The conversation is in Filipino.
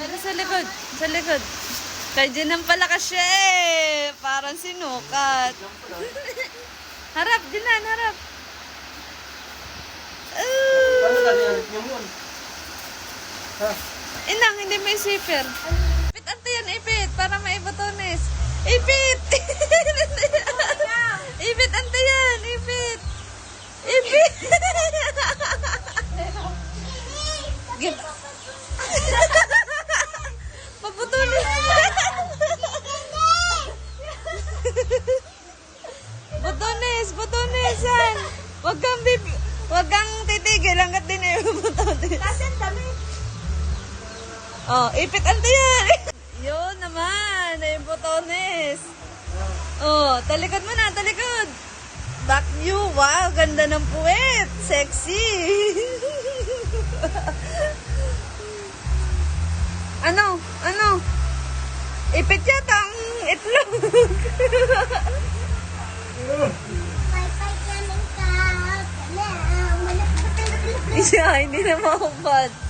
Dali sa likod. Sa likod. Kay Jinan pala ka siya eh. Parang sinukat. harap, Jinan, harap. Paano Uh, tali alit niya mo? Ha? inang, hindi may zipper. Ipit ante yan, ipit. Para may botones. Ipit! ipit ante yan, ipit. Ipit! Gib- Wag kang bib... Wag kang titigil hanggat din na yung. Kasi ang dami. Oh, ipit ante yan. Yun naman, ay yung botones. Oh, talikod mo na, talikod. Back view, wow, ganda ng puwet. Sexy. ano? Ano? Ipit yata ang itlog. hindi na makupat.